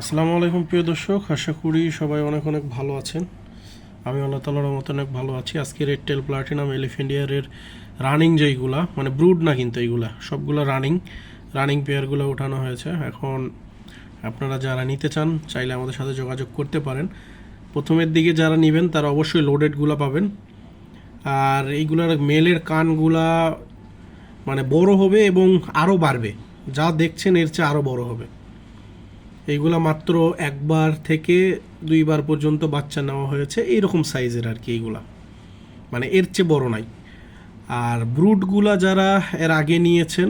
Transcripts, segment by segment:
আসসালামু আলাইকুম, প্রিয় দর্শক। আশা করি সবাই অনেক অনেক ভালো আছেন। আমি আল্লাহ তালার মতো অনেক ভালো আছি। আজকে রেড টেল প্লাটিনাম এলিফেন্ডিয়ারের রানিং যেইগুলা মানে ব্রুড না কিন্তু এইগুলা সবগুলো রানিং রানিং পেয়ারগুলো ওঠানো হয়েছে। এখন আপনারা যারা নিতে চান, চাইলে আমাদের সাথে যোগাযোগ করতে পারেন। প্রথমের দিকে যারা নেবেন, তারা অবশ্যই লোডেডগুলো পাবেন। আর এইগুলার মেলের কানগুলা মানে বড় হবে এবং আরও বাড়বে। যা দেখছেন, এর চেয়ে আরও বড় হবে। এইগুলা মাত্র একবার থেকে দুইবার পর্যন্ত বাচ্চা নেওয়া হয়েছে, এইরকম সাইজের আর কি এইগুলা মানে এর চেয়ে বড় নাই। আর ব্রুডগুলা যারা এর আগে নিয়েছেন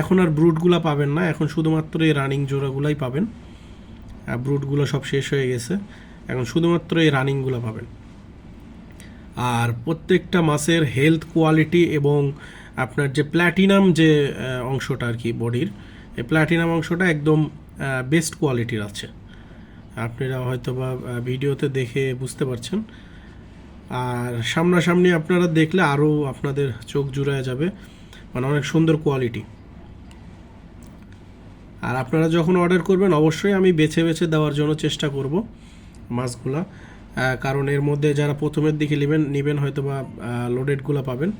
এখন আর ব্রুডগুলা পাবেন না, এখন শুধুমাত্র এই রানিং জোড়াগুলাই পাবেন। ব্রুডগুলো সব শেষ হয়ে গেছে, এখন শুধুমাত্র এই রানিংগুলো পাবেন। আর প্রত্যেকটা মাছের হেলথ কোয়ালিটি এবং আপনার যে প্ল্যাটিনাম যে অংশটা আর কি বডির, এই প্ল্যাটিনাম অংশটা একদম বেস্ট কোয়ালিটির আছে। আপনারা হয়তো বা ভিডিওতে দেখে বুঝতে পারছেন। আর সামনাসামনি আপনারা দেখলে আরও আপনাদের চোখ জুড়ায় যাবে। মানে অনেক সুন্দর কোয়ালিটি আর আপনারা যখন অর্ডার করবেন, অবশ্যই আমি বেছে বেছে দেওয়ার জন্য চেষ্টা করব মাছগুলা। কারণ এর মধ্যে যারা প্রথমের দিকে নেবেন নেবেন হয়তো বা লোডেডগুলো পাবেন।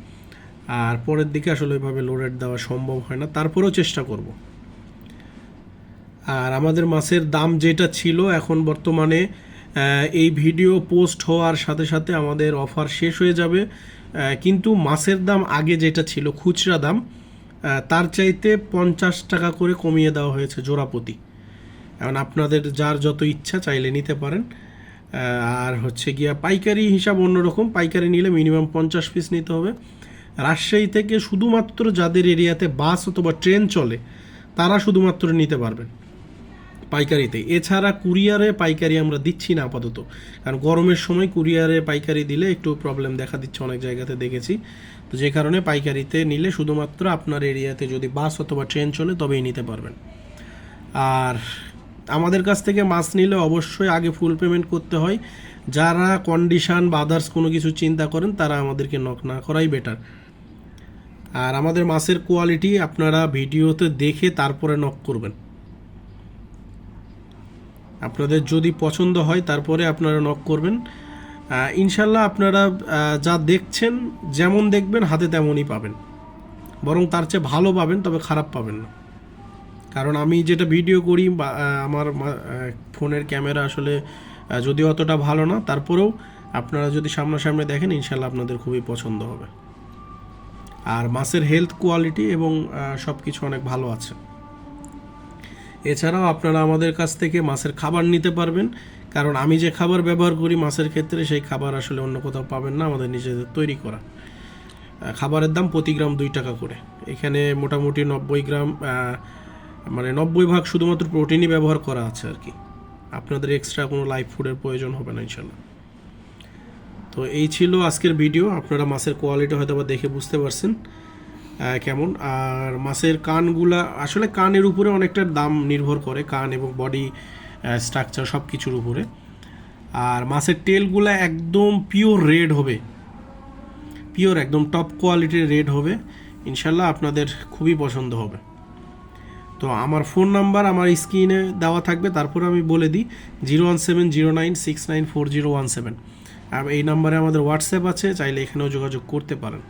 আর পরের দিকে আসলে ওইভাবে লোডেড দেওয়া সম্ভব হয় না। তারপরেও চেষ্টা করব। আর আমাদের মাছের দাম যেটা ছিল এখন বর্তমানে এই ভিডিও পোস্ট হওয়ার সাথে সাথে আমাদের অফার শেষ হয়ে যাবে। কিন্তু মাছের দাম আগে যেটা ছিল খুচরা দাম তার চাইতে পঞ্চাশ টাকা করে কমিয়ে দেওয়া হয়েছে জোড়াপতি। এখন আপনাদের যার যত ইচ্ছা চাইলে নিতে পারেন। আর হচ্ছে গিয়া পাইকারি হিসাব অন্যরকম, পাইকারি নিলে মিনিমাম পঞ্চাশ পিস নিতে হবে। রাজশাহী থেকে শুধুমাত্র যাদের এরিয়াতে বাস অথবা ট্রেন চলে, তারা শুধুমাত্র নিতে পারবেন। পাইকারিতে। এছাড়া কুরিয়ারে পাইকারি আমরা দিচ্ছি না আপাতত। কারণ গরমের সময় কুরিয়ারে পাইকারি দিলে একটু প্রবলেম দেখা দিচ্ছে অনেক জায়গাতে দেখেছি। তো যে কারণে পাইকারিতে নিলে শুধুমাত্র আপনার এরিয়াতে যদি বাস অথবা ট্রেন চলে তবেই নিতে পারবেন। আর আমাদের কাছ থেকে মাছ নিলে অবশ্যই আগে ফুল পেমেন্ট করতে হয়। যারা কন্ডিশন বা আদার্স কোনো কিছু চিন্তা করেন, তারা আমাদেরকে নক না করাই বেটার আর আমাদের মাছের কোয়ালিটি আপনারা ভিডিওতে দেখে তারপরে নক করবেন। আপনাদের যদি পছন্দ হয়, তারপরে আপনারা নক করবেন। ইনশাল্লাহ আপনারা যা দেখছেন, যেমন দেখবেন, হাতে তেমনই পাবেন। বরং তার চেয়ে ভালো পাবেন, তবে খারাপ পাবেন না। কারণ আমি যেটা ভিডিও করি, বা আমার ফোনের ক্যামেরা আসলে যদিও অতটা ভালো না, তারপরেও আপনারা যদি সামনাসামনি দেখেন ইনশাল্লাহ আপনাদের খুবই পছন্দ হবে। আর মাছের হেলথ কোয়ালিটি এবং সব কিছু অনেক ভালো আছে। এছাড়াও আপনারা আমাদের কাছ থেকে মাছের খাবার নিতে পারবেন। কারণ আমি যে খাবার ব্যবহার করি মাছের ক্ষেত্রে, সেই খাবার আসলে অন্য কোথাও পাবেন না, আমাদের নিজেদের তৈরি করা। খাবারের দাম প্রতি গ্রাম দুই টাকা করে। এখানে মোটামুটি নব্বই গ্রাম মানে নব্বই ভাগ শুধুমাত্র প্রোটিনই ব্যবহার করা আছে আর কি। আপনাদের এক্সট্রা কোনো লাইফ ফুডের প্রয়োজন হবে না, ইনশাল্লাহ। তো এই ছিল আজকের ভিডিও আপনারা মাছের কোয়ালিটি হয়তো বা দেখে বুঝতে পারছেন। কেমন? আর মাছের কানগুলা, আসলে কানের উপরে অনেকটা দাম নির্ভর করে, কান এবং বডি স্ট্রাকচার সব কিছুর উপরে। আর মাছের টেলগুলা একদম পিওর রেড হবে। পিওর একদম টপ কোয়ালিটির রেড হবে। ইনশাল্লাহ আপনাদের খুবই পছন্দ হবে। তো আমার ফোন নাম্বার আমার স্ক্রিনে দেওয়া থাকবে, তারপর আমি বলে দিই zero one seven zero nine six nine four zero one seven আর এই নাম্বারে আমাদের হোয়াটসঅ্যাপ আছে, চাইলে এখানেও যোগাযোগ করতে পারেন।